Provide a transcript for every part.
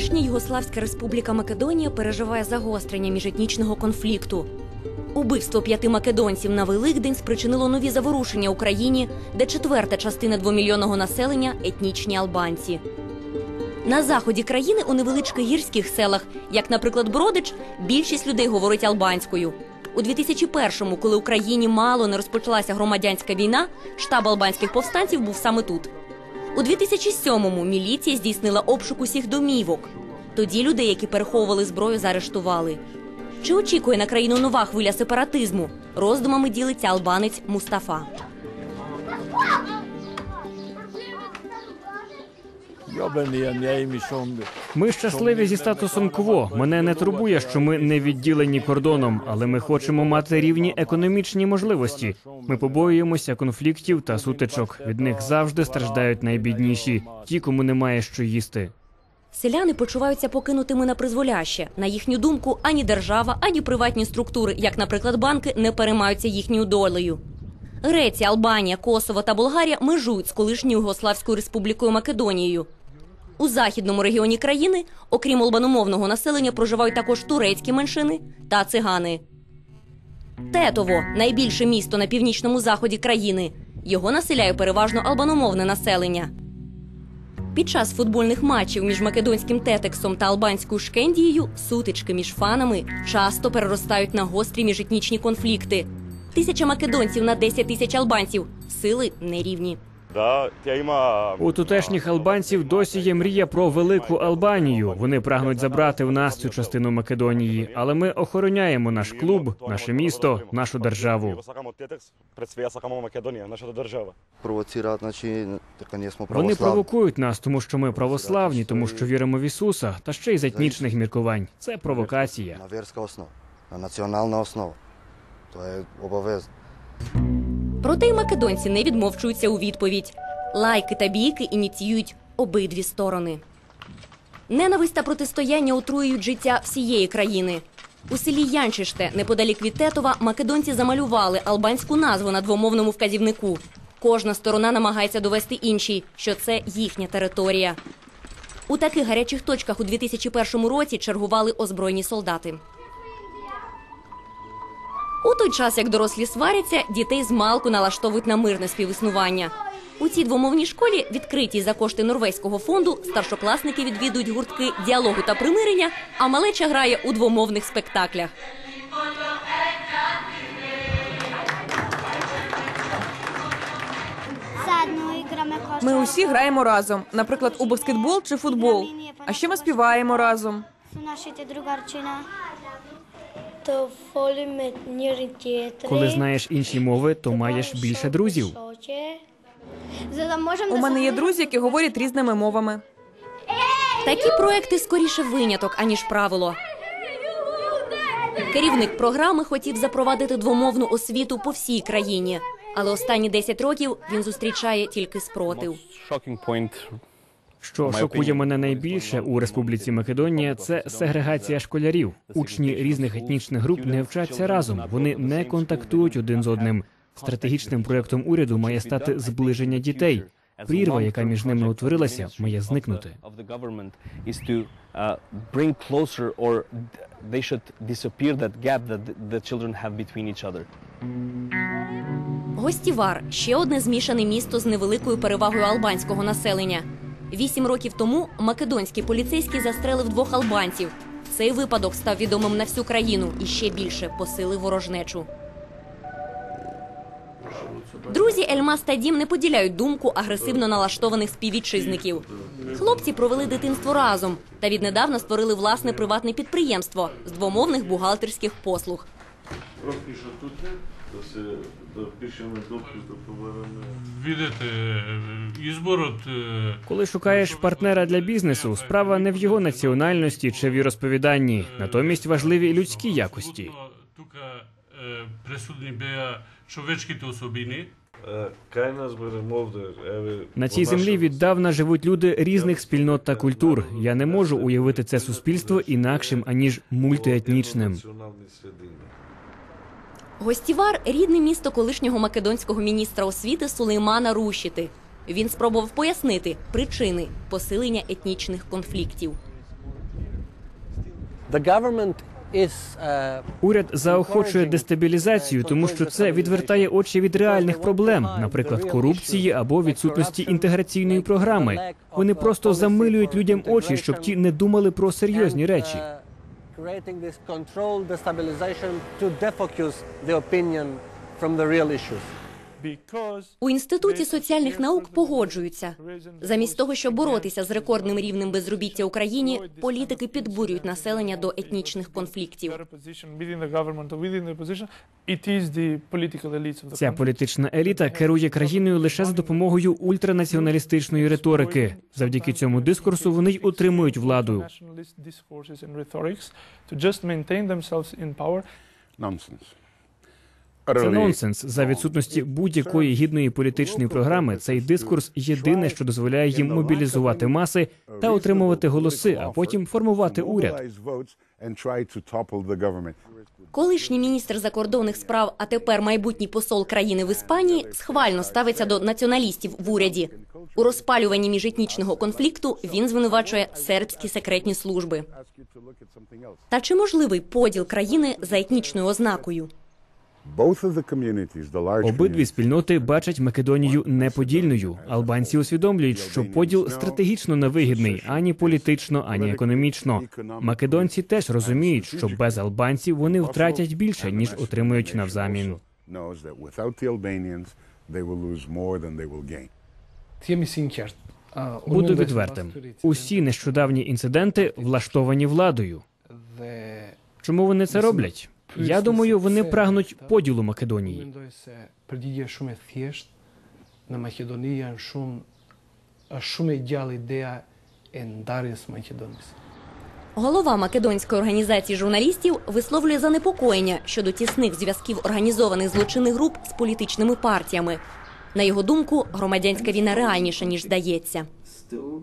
Колишня Югославська Республіка Македонія переживає загострення міжетнічного конфлікту. Убивство п'яти македонців на Великдень спричинило нові заворушення Україні, де четверта частина двомільйонного населення етнічні албанці. На заході країни у невеличких гірських селах, як, наприклад, Бродич, більшість людей говорить албанською. У 2001-му, коли Україні мало не розпочалася громадянська війна, штаб албанських повстанців був саме тут. У 2007-му міліція здійснила обшук усіх домівок. Тоді людей, які переховували зброю, заарештували. Чи очікує на країну нова хвиля сепаратизму? Роздумами ділиться албанець Мустафа. Ми щасливі зі статусом кво. Мене не турбує, що ми не відділені кордоном, але ми хочемо мати рівні економічні можливості. Ми побоюємося конфліктів та сутичок. Від них завжди страждають найбідніші, ті, кому немає що їсти. Селяни почуваються покинутими на призволяще. На їхню думку, ані держава, ані приватні структури, як, наприклад, банки, не переймаються їхньою долею. Греція, Албанія, Косово та Болгарія межують з колишньою Югославською республікою Македонією. У західному регіоні країни, окрім албаномовного населення, проживають також турецькі меншини та цигани. Тетово найбільше місто на північному заході країни. Його населяє переважно албаномовне населення. Під час футбольних матчів між македонським тетексом та албанською шкендією сутички між фанами часто переростають на гострі міжетнічні конфлікти. Тисяча македонців на 10 тисяч албанців сили нерівні. У тутешніх албанців досі є мрія про велику Албанію. Вони прагнуть забрати в нас цю частину Македонії, але ми охороняємо наш клуб, наше місто, нашу державу. Вони провокують нас, тому що ми православні, тому що віримо в Ісуса, та ще й з етнічних міркувань. Це провокація. На верска основа, на національна основа. Тоа е обовезно. Проте й македонці не відмовчуються у відповідь. Лайки та бійки ініціюють обидві сторони. Ненависть та протистояння отруюють життя всієї країни. У селі Янчиште, неподалік від Тетова, македонці замалювали албанську назву на двомовному вказівнику. Кожна сторона намагається довести іншій, що це їхня територія. У таких гарячих точках у 2001 році чергували озброєні солдати. У той час, як дорослі сваряться, дітей з малку налаштовують на мирне співіснування. У цій двомовній школі, відкритій за кошти норвезького фонду, старшокласники відвідують гуртки діалогу та примирення, а малеча грає у двомовних спектаклях. Ми усі граємо разом, наприклад, у баскетбол чи футбол. А ще ми співаємо разом. Коли знаєш інші мови, то маєш більше друзів. У мене є друзі, які говорять різними мовами. Такі проекти скоріше виняток, аніж правило. Керівник програми хотів запровадити двомовну освіту по всій країні, але останні 10 років він зустрічає тільки спротив. Що шокує мене найбільше у Республіці Македонія, це сегрегація школярів. Учні різних етнічних груп не вчаться разом, вони не контактують один з одним. Стратегічним проектом уряду має стати зближення дітей. Прірва, яка між ними утворилася, має зникнути. of the government is to bring closer or they should disappear that gap that the- the children have between each other. Гостівар ще одне змішане місто з невеликою перевагою албанського населення. Вісім років тому македонський поліцейський застрелив двох албанців. Цей випадок став відомим на всю країну і ще більше посилив ворожнечу. Друзі Ельмас та Дім не поділяють думку агресивно налаштованих співвітчизників. Хлопці провели дитинство разом та віднедавна створили власне приватне підприємство з двомовних бухгалтерських послуг. Пропиша тут, да се да пишеме допис да побараме. Видите, избор е, Коли шукаєш партнера для бізнесу, справа не в його національності чи натомість важливі людські якості. тука е. Е, нас барем овде, еве... На цій землі віддавна живуть люди різних спільнот та культур. Я не можу уявити це суспільство інакшим аніж мультиетнічним. Гостівар рідне місто колишнього македонського міністра освіти Сулеймана Рушіти. Він спробував пояснити причини посилення етнічних конфліктів. Uh, Уряд заохочує дестабілізацію, тому що це відвертає очі від реальних проблем, наприклад, корупції або відсутності інтеграційної програми. Вони просто замилюють людям очі, щоб ті не думали про серйозні речі. Creating this control destabilization to defocus the opinion from the real issues. У інституті соціальних наук погоджуються. Замість того, щоб боротися з рекордним рівнем безробіття в Україні, політики підбурюють населення до етнічних конфліктів. Ця політична еліта керує країною лише за допомогою ультранаціоналістичної риторики. Завдяки цьому дискурсу вони й отримують владу. Це нонсенс. За відсутності будь-якої гідної політичної програми цей дискурс єдине, що дозволяє їм мобілізувати маси та отримувати голоси, а потім формувати уряд. Колишній міністр закордонних справ, а тепер майбутній посол країни в Іспанії, схвально ставиться до націоналістів в уряді. У розпалюванні міжетнічного конфлікту він звинувачує сербські секретні служби. Та чи можливий поділ країни за етнічною ознакою? Обидві спільноти бачать Македонію неподільною. Албанці усвідомлюють, що поділ стратегічно невигідний ані політично, ані економічно. Македонці теж розуміють, що без албанців вони втратять більше ніж отримують навзамін. Буду відвертим. Усі нещодавні інциденти влаштовані владою. Чому вони це роблять? Я думаю, вони прагнуть поділу Македонії. Голова македонської організації журналістів висловлює занепокоєння щодо тісних зв'язків організованих злочинних груп з політичними партіями. На його думку, громадянська війна реальніша ніж здається. Still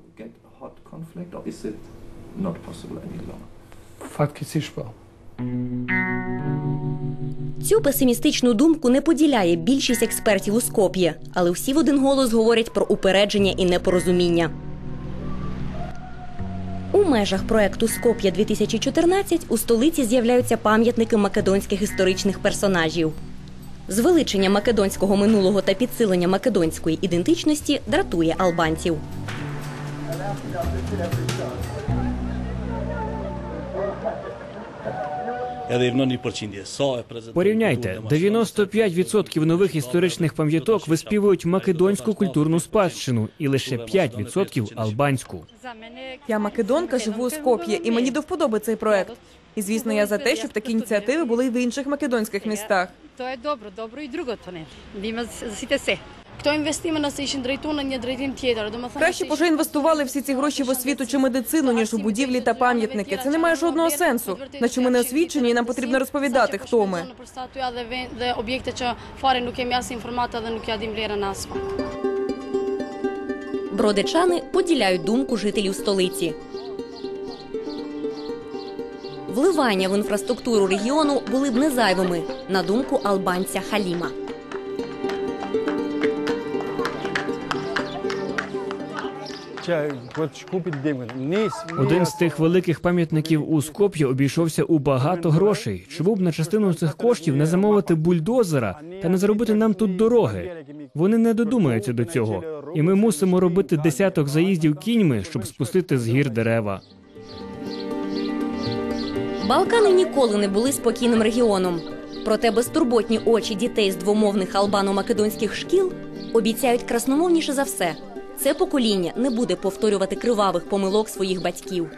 Цю песимістичну думку не поділяє більшість експертів у Скоп'є, але всі в один голос говорять про упередження і непорозуміння. У межах проекту Скоп'я 2014 у столиці з'являються пам'ятники македонських історичних персонажів. Звеличення македонського минулого та підсилення македонської ідентичності дратує албанців. Порівняйте 95% нових історичних пам'яток виспівують македонську культурну спадщину і лише 5% албанську. Я македонка, живу у Скоп'є, і мені до вподоби цей проект. І звісно, я за те, щоб такі ініціативи були й в інших македонських містах. To je dobro, dobro i другото не. Хто інвестиме Краще б уже інвестували всі ці гроші в освіту чи медицину, ніж у будівлі та пам'ятники. Це не має жодного сенсу. Наче ми не освічені, і нам потрібно розповідати, хто ми. Бродичани поділяють думку жителів столиці. Вливання в інфраструктуру регіону були б незайвими, на думку албанця Халіма. Один з тих великих пам'ятників у Скоп'ї обійшовся у багато грошей. Чому б на частину цих коштів не замовити бульдозера та не зробити нам тут дороги? Вони не додумаються до цього, і ми мусимо робити десяток заїздів кіньми, щоб спустити з гір дерева. Балкани ніколи не були спокійним регіоном. Проте безтурботні очі дітей з двомовних албано-македонських шкіл обіцяють красномовніше за все. Це покоління не буде повторювати кривавих помилок своїх батьків.